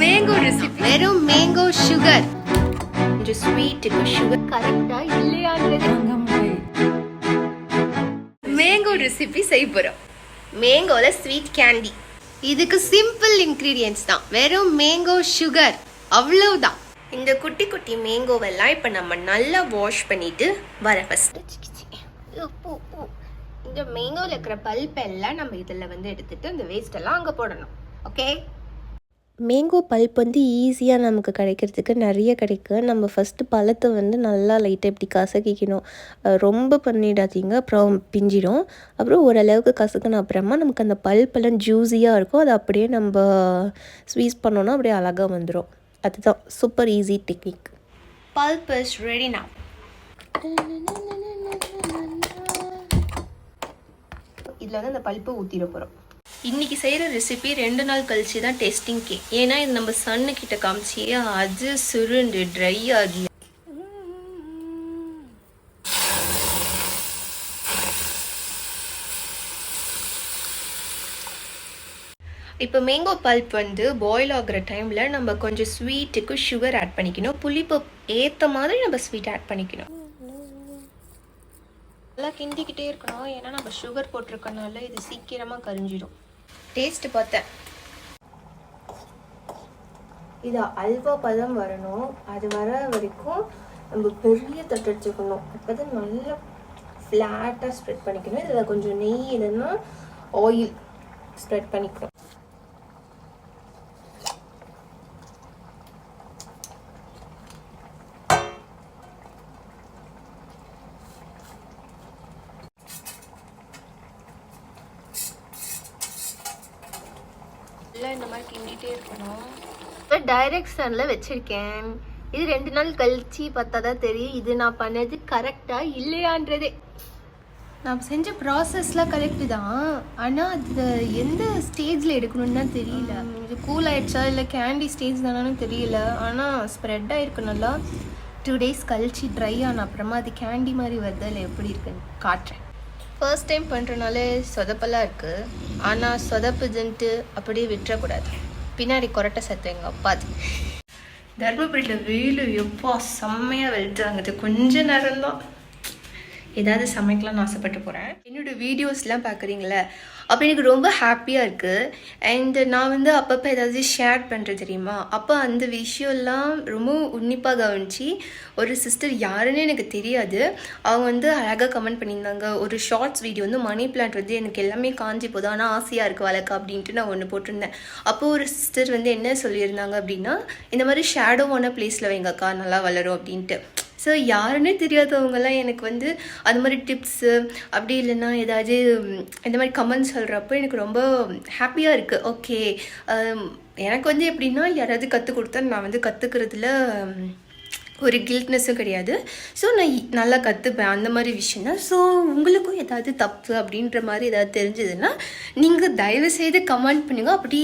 Mango recipe வெறும் mango sugar கொஞ்சம் ஸ்வீட்டுக்கு சுகர் கரெக்டா இல்லையான்றது மேங்கோ ரெசிபி செய்ய போறோம். மேங்கோல ஸ்வீட் கேண்டி இதுக்கு சிம்பிள் இன்க்ரீடியன்ஸ் தான். வெறும் மேங்கோ சுகர் அவ்வளவுதான். இந்த குட்டி குட்டி மேங்கோவெல்லாம் இப்போ நம்ம நல்லா வாஷ் பண்ணிட்டு வர ஃபர்ஸ்ட் இந்த மேங்கோவில் இருக்கிற பல்ப் எல்லாம் நம்ம இதில் வந்து எடுத்துட்டு அந்த வேஸ்ட் எல்லாம் அங்கே போடணும். ஓகே மேங்கோ பல்ப் வந்து ஈஸியாக நமக்கு கிடைக்கிறதுக்கு நிறைய கிடைக்கும் நம்ம ஃபஸ்ட்டு பழத்தை வந்து நல்லா லைட்டாக இப்படி கசக்கிக்கணும். ரொம்ப பண்ணிடாதீங்க அப்புறம் பிஞ்சிடும். அப்புறம் ஓரளவுக்கு கசக்கின அப்புறமா நமக்கு அந்த பல்பெல்லாம் ஜூஸியாக இருக்கும். அது அப்படியே நம்ம ஸ்வீஸ் பண்ணோன்னா அப்படியே அழகாக வந்துடும் அதுதான் super easy technique pulp is ready now. இதில் வந்து அந்த பல்ப்பை ஊற்றிட போகிறோம் இன்றைக்கி செய்கிற ரெசிபி ரெண்டு நாள் கழிச்சு தான் டெஸ்டிங்க்கே ஏன்னா இது நம்ம சன்னு கிட்ட காமிச்சி அது சுருண்டு ட்ரை ஆகி இப்போ மேங்கோ பல்ப் வந்து பாயில் ஆகிற டைமில் நம்ம கொஞ்சம் ஸ்வீட்டுக்கு சுகர் ஆட் பண்ணிக்கணும். புளிப்பு ஏற்ற மாதிரி நம்ம ஸ்வீட் ஆட் பண்ணிக்கணும். நல்லா கிண்டிக்கிட்டே இருக்கணும். ஏன்னா நம்ம சுகர் போட்டிருக்கனால இது சீக்கிரமாக கரிஞ்சிடும். டேஸ்ட்டு பார்த்தேன். இது அல்வா பதம் வரணும். அது வர வரைக்கும் நம்ம பெரிய தட்டு வச்சுக்கணும். அப்போ தான் நல்லா ஃப்ளாட்டாக ஸ்ப்ரெட் பண்ணிக்கணும். இதில் கொஞ்சம் நெய் இல்லைன்னா ஆயில் ஸ்ப்ரெட் பண்ணிக்கணும் எல்லாம் கிண்டிகிட்டே இருக்கணும். இப்போ டைரக்ட் சனில் வச்சுருக்கேன். இது ரெண்டு நாள் கழிச்சு பார்த்தா தான் தெரியும். இது நான் பண்ணது கரெக்டாக இல்லையான்றதே. நான் செஞ்ச ப்ராசஸ்லாம் கரெக்டு தான். ஆனால் அது எந்த ஸ்டேஜில் எடுக்கணும்னு தெரியல. இது கூல் ஆயிடுச்சா? இல்லை கேண்டி ஸ்டேஜ் தானு தெரியல. ஆனால் ஸ்ப்ரெட் ஆயிருக்கு நல்லா. டூ டேஸ் கழிச்சு ட்ரை ஆன அப்புறமா அது கேண்டி மாதிரி வருதா? இல்லை எப்படி இருக்குன்னு காட்டுறேன். ஃபர்ஸ்ட் டைம் பண்ணுறனாலே சொதப்பெல்லாம் இருக்குது ஆனால் சொதப்புதுன்ட்டு அப்படியே விட்டுறக்கூடாது. பின்னாடி கொரட்டை சத்தம் எங்கள் அப்பாது தர்மபுரியில் வெயில் எப்பா செம்மையாக வெளுத்தாங்குது கொஞ்ச நேரம்தான். ஏதாவது சமைக்கலாம்னு ஆசைப்பட்டு போகிறேன் என்னோட வீடியோஸ்லாம் பார்க்குறீங்களே அப்போ எனக்கு ரொம்ப ஹாப்பியாக இருக்குது அண்ட் நான் வந்து அப்பப்போ ஏதாவது ஷேர் பண்ணுறது தெரியுமா? அப்போ அந்த விஷயம்லாம் ரொம்ப உன்னிப்பாக கவனிச்சு ஒரு சிஸ்டர் யாருன்னு எனக்கு தெரியாது. அவங்க வந்து அழகாக கமெண்ட் பண்ணியிருந்தாங்க. ஒரு ஷார்ட்ஸ் வீடியோ வந்து மணி பிளான்ட் வந்து எனக்கு எல்லாமே காஞ்சி போதும் ஆனால் ஆசையாக இருக்குது வளர்க்க அப்படின்ட்டு நான் ஒன்று போட்டிருந்தேன். அப்போது ஒரு சிஸ்டர் வந்து என்ன சொல்லியிருந்தாங்க அப்படின்னா இந்த மாதிரி ஷேடோவான பிளேஸில் வைங்கக்கா நல்லா வளரும் அப்படின்ட்டு. ஸோ யாருன்னே தெரியாதவங்கலாம் எனக்கு வந்து அது மாதிரி டிப்ஸு அப்படி இல்லைன்னா ஏதாவது இந்த மாதிரி கமெண்ட் சொல்கிறப்போ எனக்கு ரொம்ப ஹாப்பியாக இருக்குது ஓகே எனக்கு வந்து எப்படின்னா யாராவது கற்றுக் கொடுத்தா நான் வந்து கற்றுக்கிறதுல ஒரு கில்ட்னஸும் கிடையாது. ஸோ நான் நல்லா கற்றுப்பேன் அந்த மாதிரி விஷயம் தான் ஸோ உங்களுக்கும் ஏதாவது தப்பு அப்படின்ற மாதிரி ஏதாவது தெரிஞ்சதுன்னா நீங்கள் தயவு செய்து கமெண்ட் பண்ணுங்க. அப்படி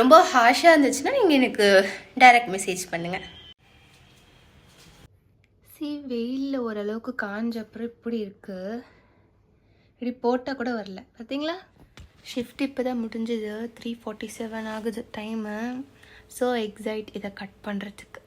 ரொம்ப ஹாஷாக இருந்துச்சுன்னா நீங்கள் எனக்கு டைரக்ட் மெசேஜ் பண்ணுங்கள் சி வெயிலில் ஓரளவுக்கு காஞ்ச அப்புறம் இப்படி இருக்கு. இப்படி போட்டால் கூட வரல. பார்த்தீங்களா ஷிஃப்ட் இப்போ தான் முடிஞ்சது. த்ரீ ஃபார்ட்டி செவன் ஆகுது டைமு ஸோ எக்ஸைட் இதை கட் பண்ணுறதுக்கு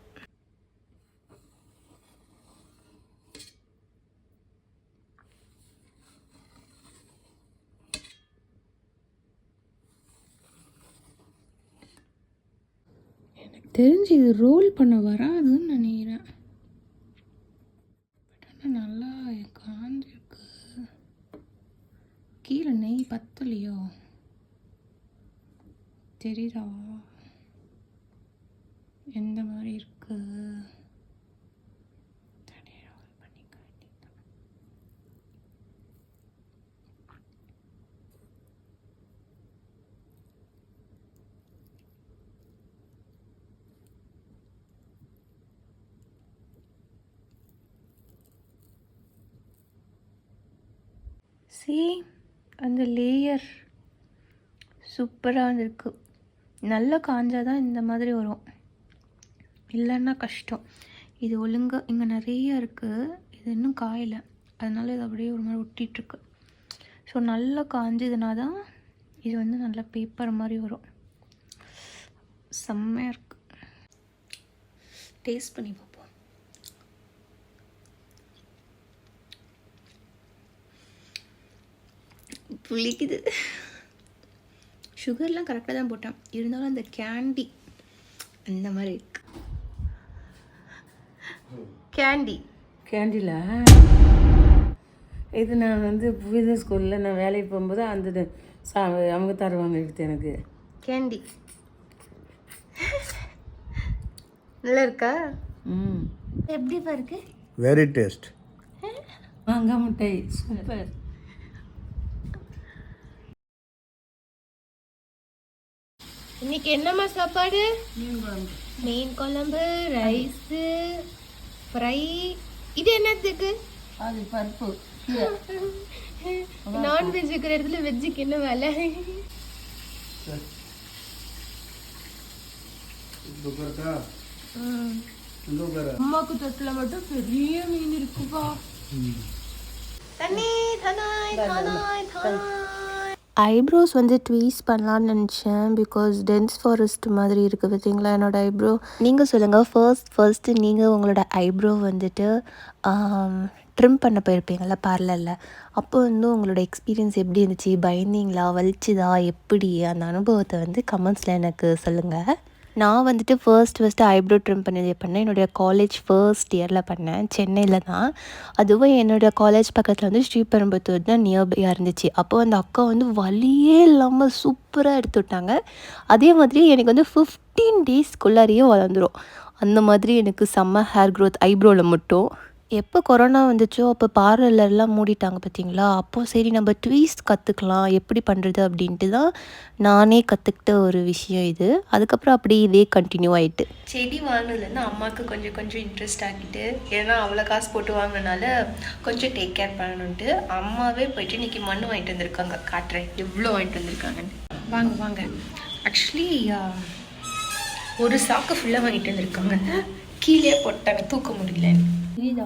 எனக்கு தெரிஞ்சு இது ரோல் பண்ண வராதுன்னு நினைக்கிறேன் பட் ஆனால் நல்லா காஞ்சிருக்கு கீழே நெய் தெரியுதா? எந்த மாதிரி இருக்கு? See? அந்த லேயர் சூப்பராக வந்திருக்கு. நல்லா காஞ்சால் தான் இந்த மாதிரி வரும். இல்லைன்னா கஷ்டம். இது ஒழுங்காக இங்கே நிறைய இருக்குது இது இன்னும் காயலை. அதனால் இது அப்படியே ஒரு மாதிரி ஒட்டிகிட்ருக்கு ஸோ நல்லா காஞ்சதுனா தான் இது வந்து நல்லா பேப்பர் மாதிரி வரும். செம்மையாக இருக்குது டேஸ்ட் பண்ணி பார்ப்போம் புளிக்குது. சுகர்லாம் கரெக்டாக தான் போட்டேன். இருந்தாலும் அந்த கேண்டி அந்த மாதிரி இருக்கு. கேண்டி கேண்டீல இது நான் வந்து புவித ஸ்கூலில் நான் வேலைக்கு போகும்போது அந்த சா அவங்க தருவாங்க எடுத்து எனக்கு. கேண்டி நல்லா இருக்கா ம். எப்படி இருக்கு? வெரி டேஸ்ட் மாங்காய் மிட்டாய் சூப்பர். இன்னைக்கு என்னம்மா சாப்பாடு? மீன் குழம்பு ரைஸு ஃப்ரை. இது என்னத்துக்கு? அது பருப்பு. நான்வெஜ் இருக்கிற இடத்துல வெஜ்ஜுக்கு என்ன வேலை? அம்மாக்கு தொட்டில் மட்டும் பெரிய மீன் இருக்குப்பா. தண்ணி தனாய் தனாய் தனாய். ஐப்ரோஸ் வந்து ட்வீஸ் பண்ணலான்னு நினச்சேன் பிகாஸ் டென்ஸ் ஃபாரஸ்ட் மாதிரி இருக்குது பார்த்தீங்களா என்னோடய ஐப்ரோ நீங்கள் சொல்லுங்கள் ஃபர்ஸ்ட் ஃபர்ஸ்ட்டு நீங்கள் உங்களோட ஐப்ரோ வந்துட்டு ட்ரிம் பண்ண போயிருப்பீங்கள பார்லரில் அப்போ வந்து உங்களோட எக்ஸ்பீரியன்ஸ் எப்படி இருந்துச்சு? பயந்தீங்களா வலிச்சுதா? எப்படி? அந்த அனுபவத்தை வந்து கமெண்ட்ஸில் எனக்கு சொல்லுங்கள் நான் வந்துட்டு ஃபர்ஸ்ட் ஃபர்ஸ்ட்டு ஐப்ரோ ட்ரிம் பண்ணது பண்ணேன் என்னுடைய காலேஜ் ஃபர்ஸ்ட் இயரில் பண்ணேன். சென்னையில் தான். அதுவும் என்னுடைய காலேஜ் பக்கத்தில் வந்து ஸ்ரீபெரும்புத்தூர் தான் நியர்பையாக இருந்துச்சு. அப்போ அந்த அக்கா வந்து வலியே இல்லாமல் சூப்பராக எடுத்து விட்டாங்க. அதே மாதிரி எனக்கு வந்து ஃபிஃப்டீன் டேஸ்க்குள்ளாரையே வளர்ந்துடும் அந்த மாதிரி எனக்கு செம்ம ஹேர் க்ரோத் ஐப்ரோவில் மட்டும். எப்போ கொரோனா வந்துச்சோ அப்போ பார்லர்லாம் மூடிட்டாங்க பார்த்தீங்களா அப்போது சரி நம்ம ட்வீஸ்ட் கற்றுக்கலாம் எப்படி பண்ணுறது அப்படின்ட்டு தான் நானே கற்றுக்கிட்ட ஒரு விஷயம் இது. அதுக்கப்புறம் அப்படியே இதே கண்டினியூ ஆகிட்டு செடி வாங்கினதுலேருந்து அம்மாவுக்கு கொஞ்சம் கொஞ்சம் இன்ட்ரெஸ்ட் ஆகிட்டு ஏன்னா அவ்வளோ காசு போட்டு வாங்கினால கொஞ்சம் டேக் கேர் பண்ணணுன்ட்டு அம்மாவே போயிட்டு இன்னைக்கு மண் வாங்கிட்டு வந்திருக்காங்க. காட்டுறேன். எவ்வளோ வாங்கிட்டு வந்திருக்காங்கன்னு. வாங்க வாங்க. ஆக்சுவலி ஒரு சாக்கு ஃபுல்லாக வாங்கிட்டு வந்திருக்காங்க. கீழே போட்டாங்க தூக்க முடியலன்னு. புரியுதா?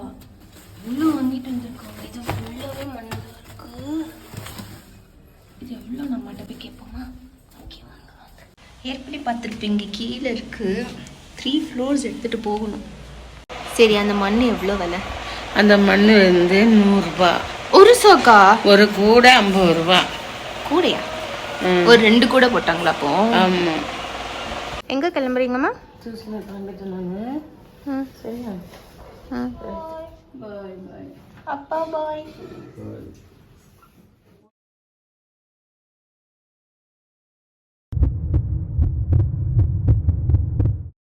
இவ்வளோ வாங்கிட்டு வந்திருக்காங்க இது ஃபுல்லாகவே மண்ணாக இருக்கு இது எவ்வளோ நம்மகிட்ட போய் கேட்போமா? ஓகே வாங்க வாங்க. ஏற்கனவே பார்த்துருப்பீங்க கீழே இருக்குது த்ரீ ஃப்ளோர்ஸ் எடுத்துகிட்டு போகணும். சரி அந்த மண் எவ்வளோ விலை? அந்த மண் வந்து நூறுரூபா ஒரு சோக்கா? ஒரு கூடை ஐம்பது ரூபா. கூடையா? ஒரு ரெண்டு கூட போட்டாங்களா அப்போ? ஆமாம் எங்கே கிளம்புறீங்கம்மா? ஜூஸில் கிளம்பிட்டு நான். சரியா? ம் பாய் பாய் அப்பா பாய்